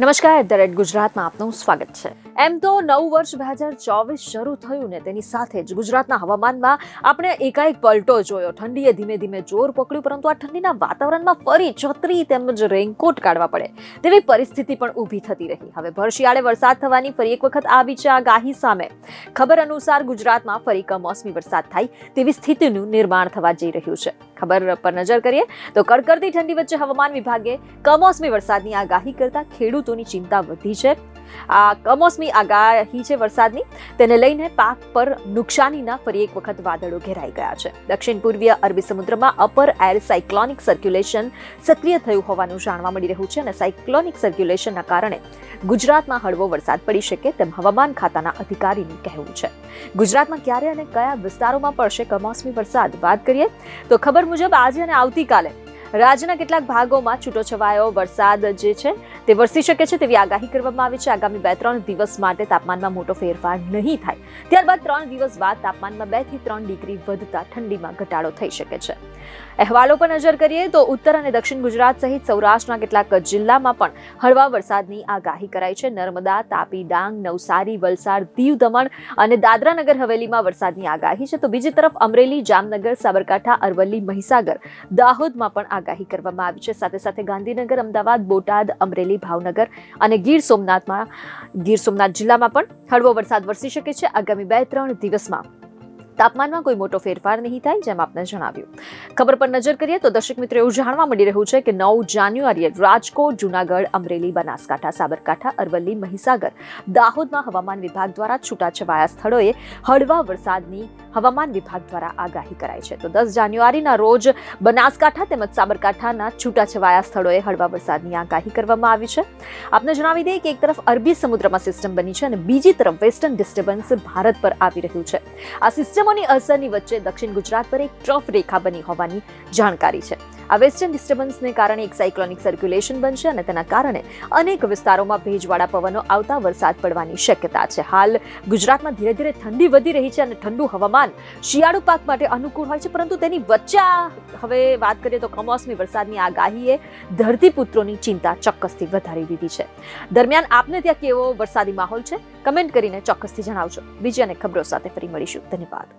નમસ્કાર, the red ગુજરાતમાં આપનું સ્વાગત છે. એમ તો નવું વર્ષ બે હજાર ચોવીસ શરૂ થયું ને તેની સાથે જ ગુજરાતના હવામાનમાં આપણે એકાએક પલટો જોયો. ઠંડીએ ધીમે ધીમે જોર પકડ્યું, પરંતુ આ ઠંડીના વાતાવરણમાં ફરી છત્રી તેમજ રેઇનકોટ કાઢવા પડે. તેવી પરિસ્થિતિ પણ ઊભી થતી રહી. હવે ભર શિયાળે વરસાદ થવાની ફરી એક વખત આવી છે આગાહી સામે. ખબર અનુસાર ગુજરાતમાં ફરી કમોસમી વરસાદ થાય તેવી સ્થિતિનું નિર્માણ થવા જઈ રહ્યું છે. ખબર પર નજર કરીએ તો કડકડતી ઠંડી વચ્ચે હવામાન વિભાગે કમોસમી વરસાદની આગાહી કરતા ખેડૂતોની ચિંતા વધી છે. આ કમોસમી આગાહી છે વરસાદની. તેને લઈને પાક પર નુકસાનીના ફરી એક વખત વાદળો ઘેરાઈ ગયા છે. દક્ષિણ પૂર્વીય અરબી સમુદ્રમાં અપર એર સાયક્લોનિક સર્ક્યુલેશન સક્રિય થયું હોવાનું જાણવા મળી રહ્યું છે અને સાયક્લોનિક સર્ક્યુલેશનના કારણે ગુજરાતમાં હળવો વરસાદ પડી શકે તેમ હવામાન ખાતાના અધિકારીનું કહેવું છે. ગુજરાતમાં ક્યારે અને કયા વિસ્તારોમાં પડશે કમોસમી વરસાદ? વાત કરીએ તો ખબર મુજબ આજે અને આવતીકાલે રાજ્યના કેટલાક ભાગોમાં છૂટોછવાયો વરસાદ જે છે તે વરસી શકે છે તેવી આગાહી કરવામાં આવી છે. આગામી બે ત્રણ દિવસ માટે તાપમાનમાં મોટો ફેરફાર નહીં થાય. ત્યારબાદ ત્રણ દિવસ બાદ તાપમાનમાં બેથી ત્રણ ડિગ્રી વધતા ઠંડીમાં ઘટાડો થઈ શકે છે. અહેવાલો પર નજર કરીએ તો ઉત્તર અને દક્ષિણ ગુજરાત સહિત સૌરાષ્ટ્રના કેટલાક જિલ્લામાં પણ હળવા વરસાદની આગાહી કરાઈ છે. નર્મદા, તાપી, ડાંગ, નવસારી, વલસાડ, દીવ દમણ અને દાદરા નગર હવેલીમાં વરસાદની આગાહી છે. તો બીજી તરફ અમરેલી, જામનગર, સાબરકાંઠા, અરવલ્લી, મહીસાગર, દાહોદમાં પણ આગાહી કરવામાં આવી છે. સાથે સાથે ગાંધીનગર, અમદાવાદ, બોટાદ, અમરેલી, ભાવનગર અને ગીર સોમનાથમાં, ગીર સોમનાથ જિલ્લામાં પણ હળવો વરસાદ વરસી શકે છે. આગામી બે ત્રણ દિવસમાં તાપમાનમાં કોઈ મોટો ફેરફાર નહીં થાય જેમ આપને જણાવ્યું. ખબર પર નજર કરીએ તો દર્શક મિત્રો એવું જાણવા મળી રહ્યું છે કે નવ જાન્યુઆરીએ રાજકોટ, જુનાગઢ, અમરેલી, બનાસકાંઠા, સાબરકાંઠા, અરવલ્લી, મહીસાગર દાહોદમાં હવામાન વિભાગ દ્વારા છૂટાછવાયા સ્થળોએ હળવા વરસાદની હવામાન વિભાગ દ્વારા આગાહી કરાઈ છે. તો દસ જાન્યુઆરીના રોજ બનાસકાંઠા તેમજ સાબરકાંઠાના છૂટાછવાયા સ્થળોએ હળવા વરસાદની આગાહી કરવામાં આવી છે. આપને જણાવી દઈએ કે એક તરફ અરબી સમુદ્રમાં સિસ્ટમ બની છે અને બીજી તરફ વેસ્ટર્ન ડિસ્ટર્બન્સ ભારત પર આવી રહ્યું છે. આ સિસ્ટમોની અસરની વચ્ચે દક્ષિણ ગુજરાત પર એક ટ્રફ રેખા બની હોવાની જાણકારી છે. આ વેસ્ટર્ન ડિસ્ટર્બન્સને કારણે એક સાયક્લોનિક સર્ક્યુલેશન બનશે અને તેના કારણે અનેક વિસ્તારોમાં ભેજવાળા પવનો આવતા વરસાદ પડવાની શક્યતા છે. હાલ ગુજરાતમાં ધીરે ધીરે ઠંડી વધી રહી છે અને ઠંડુ હવામાન શિયાળુ પાક માટે અનુકૂળ હોય છે, પરંતુ તેની વચ્ચે હવે વાત કરીએ તો કમોસમી વરસાદની આગાહીએ ધરતીપુત્રોની ચિંતા ચોક્કસથી વધારી દીધી છે. દરમિયાન આપને ત્યાં કેવો વરસાદી માહોલ છે? કમેન્ટ કરીને ચોક્કસથી જણાવજો. બીજી અને ખબરો સાથે ફરી મળીશું. ધન્યવાદ.